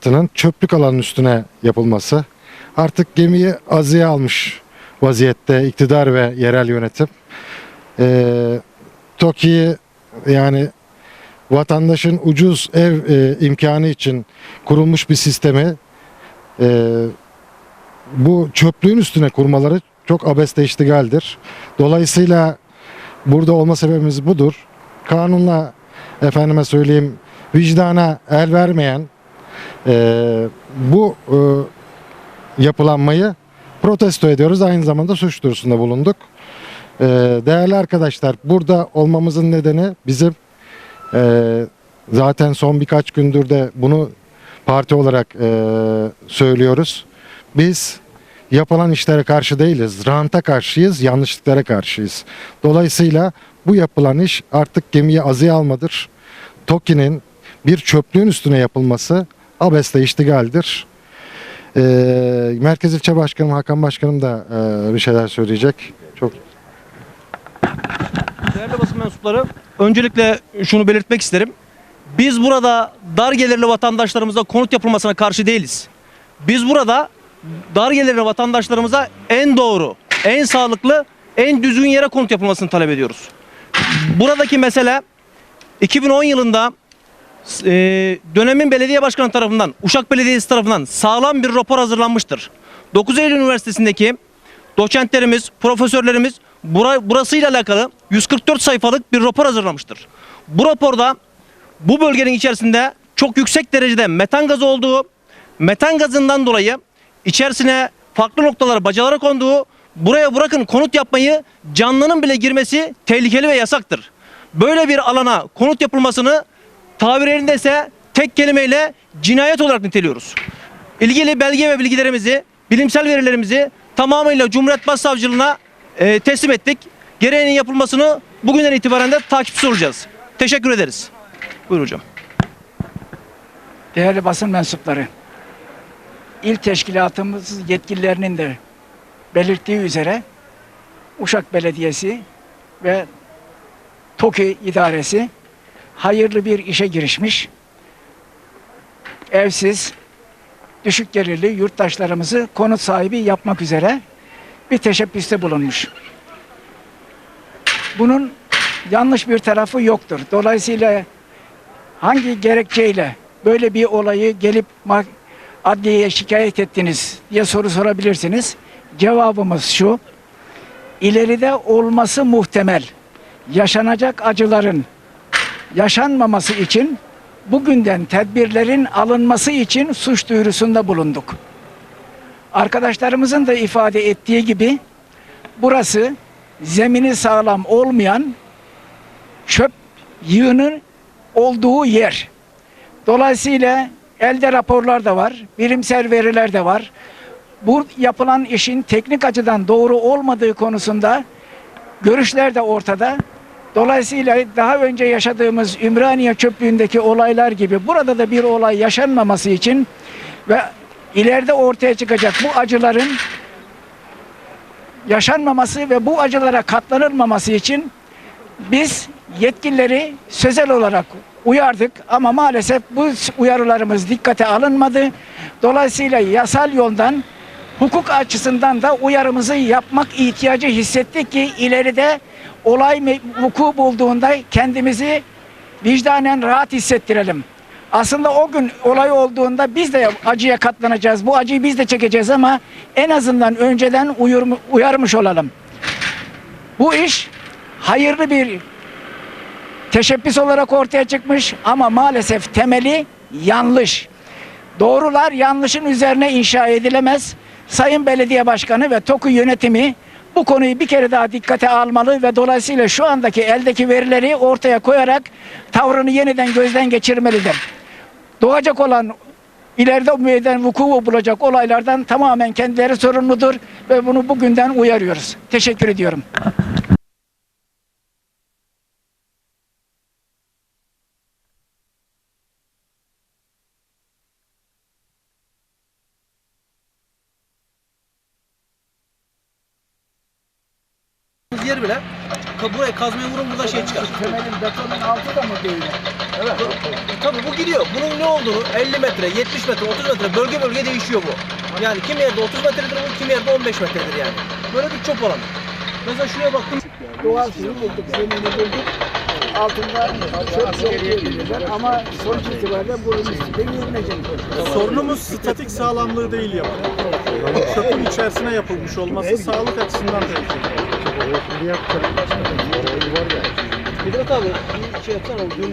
hattının çöplük alanın üstüne yapılması. Artık gemiyi azıya almış vaziyette iktidar ve yerel yönetim. Ee, TOKİ'yi yani vatandaşın ucuz ev e, imkanı için kurulmuş bir sistemi e, bu çöplüğün üstüne kurmaları çok abeste iştigaldir. Dolayısıyla burada olma sebebimiz budur. Kanunla efendime söyleyeyim vicdana el vermeyen e, bu e, yapılanmayı protesto ediyoruz. Aynı zamanda suç duyurusunda bulunduk. E, değerli arkadaşlar burada olmamızın nedeni bizim e, zaten son birkaç gündür de bunu parti olarak e, söylüyoruz. Biz yapılan işlere karşı değiliz. Ranta karşıyız, yanlışlıklara karşıyız. Dolayısıyla bu yapılan iş artık gemiye azıya almadır. TOKİ'nin bir çöplüğün üstüne yapılması abeste iştigaldir. Ee, Merkez İlçe Başkanım Hakan Başkanım da e, bir şeyler söyleyecek. Çok Değerli basın mensupları, öncelikle şunu belirtmek isterim. Biz burada dar gelirli vatandaşlarımıza konut yapılmasına karşı değiliz. Biz burada dar gelirli vatandaşlarımıza en doğru, en sağlıklı, en düzgün yere konut yapılmasını talep ediyoruz. Buradaki mesele 2010 yılında e, dönemin belediye başkanı tarafından, Uşak Belediyesi tarafından sağlam bir rapor hazırlanmıştır. 9 Eylül Üniversitesi'ndeki doçentlerimiz, profesörlerimiz bura, burasıyla alakalı 144 sayfalık bir rapor hazırlamıştır. Bu raporda bu bölgenin içerisinde çok yüksek derecede metan gazı olduğu, metan gazından dolayı içerisine farklı noktalara bacalara konduğu, buraya bırakın konut yapmayı canlının bile girmesi tehlikeli ve yasaktır. Böyle bir alana konut yapılmasını tabirlerinde ise tek kelimeyle cinayet olarak niteliyoruz. İlgili belge ve bilgilerimizi, bilimsel verilerimizi tamamıyla Cumhuriyet Başsavcılığına e, teslim ettik. Gereğinin yapılmasını bugünden itibaren de takipçisi olacağız. Teşekkür ederiz. Buyur hocam. Değerli basın mensupları, il teşkilatımız yetkililerinin de belirttiği üzere Uşak Belediyesi ve TOKİ idaresi hayırlı bir işe girişmiş. Evsiz, düşük gelirli yurttaşlarımızı konut sahibi yapmak üzere bir teşebbüste bulunmuş. Bunun yanlış bir tarafı yoktur. Dolayısıyla hangi gerekçeyle böyle bir olayı gelip adliyeye şikayet ettiniz diye soru sorabilirsiniz. Cevabımız şu. İleride olması muhtemel yaşanacak acıların yaşanmaması için bugünden tedbirlerin alınması için suç duyurusunda bulunduk. Arkadaşlarımızın da ifade ettiği gibi burası zemini sağlam olmayan çöp yığının olduğu yer. Dolayısıyla elde raporlar da var, bilimsel veriler de var. Bu yapılan işin teknik açıdan doğru olmadığı konusunda görüşler de ortada. Dolayısıyla daha önce yaşadığımız Ümraniye çöplüğündeki olaylar gibi burada da bir olay yaşanmaması için ve ileride ortaya çıkacak bu acıların yaşanmaması ve bu acılara katlanılmaması için biz yetkilileri sözel olarak uyardık ama maalesef bu uyarılarımız dikkate alınmadı. Dolayısıyla yasal yoldan hukuk açısından da uyarımızı yapmak ihtiyacı hissettik ki ileride olay vuku bulduğunda kendimizi vicdanen rahat hissettirelim. Aslında o gün olay olduğunda biz de acıya katlanacağız. Bu acıyı biz de çekeceğiz ama en azından önceden uyurmu- uyarmış olalım. Bu iş hayırlı bir teşebbüs olarak ortaya çıkmış ama maalesef temeli yanlış. Doğrular yanlışın üzerine inşa edilemez. Sayın Belediye Başkanı ve TOKİ yönetimi bu konuyu bir kere daha dikkate almalı ve dolayısıyla şu andaki eldeki verileri ortaya koyarak tavrını yeniden gözden geçirmelidir. Doğacak olan ileride meydan vuku bulacak olaylardan tamamen kendileri sorumludur ve bunu bugünden uyarıyoruz. Teşekkür ediyorum. Yer bile buraya kazmaya vurun burada şey çıkar. Temelin betonun altı da mı böyle? Evet. Tabii bu gidiyor. Bunun ne olduğunu 50 metre, 70 metre, 30 metre bölge bölge değişiyor bu. Yani kimi yerde 30 metredir bu, kimi yerde 15 metredir yani. Böyle bir çöp alanı. Mesela şuraya baktım. Doğal suyu bulduk, zemini bulduk. Altında çöp yok diyebilirler ama sonuç itibariyle bunun üstünde yürünecek. Sorunumuz statik sağlamlığı değil yapı. Çöpün içerisine yapılmış olması sağlık açısından tehlikeli. Kudret abi bir şey yapsana. o Dün